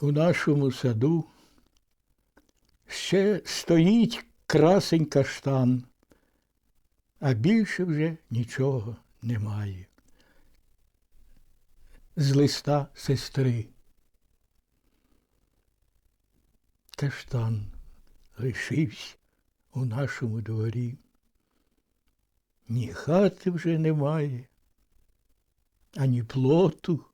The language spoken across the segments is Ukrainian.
у нашому саду ще стоїть красень каштан, а більше вже нічого немає. З листа сестри. Каштан лишився у нашому дворі. Ні хати вже немає, ані плоту.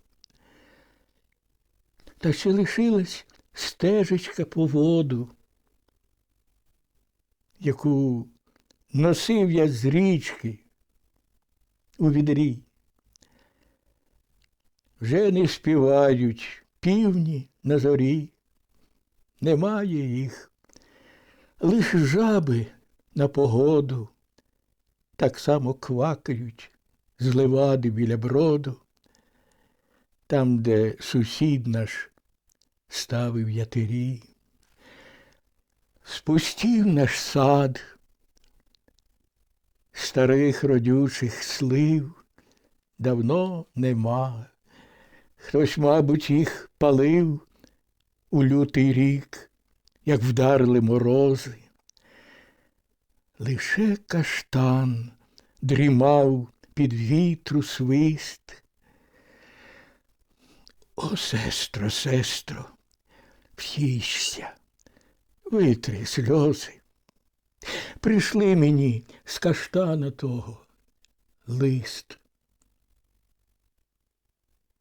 Та ще лишилась стежечка по воду, яку носив я з річки у відрі. Вже не співають півні на зорі, немає їх, лиш жаби на погоду так само квакають з левади біля броду, там, де сусід наш ставив ятирі. Спустів наш сад старих родючих слив давно нема. Хтось, мабуть, їх палив у лютий рік, як вдарили морози. Лише каштан дрімав під вітру свист. О, сестро, сестро, втішся, витри сльози. Прийшли мені з каштана того лист.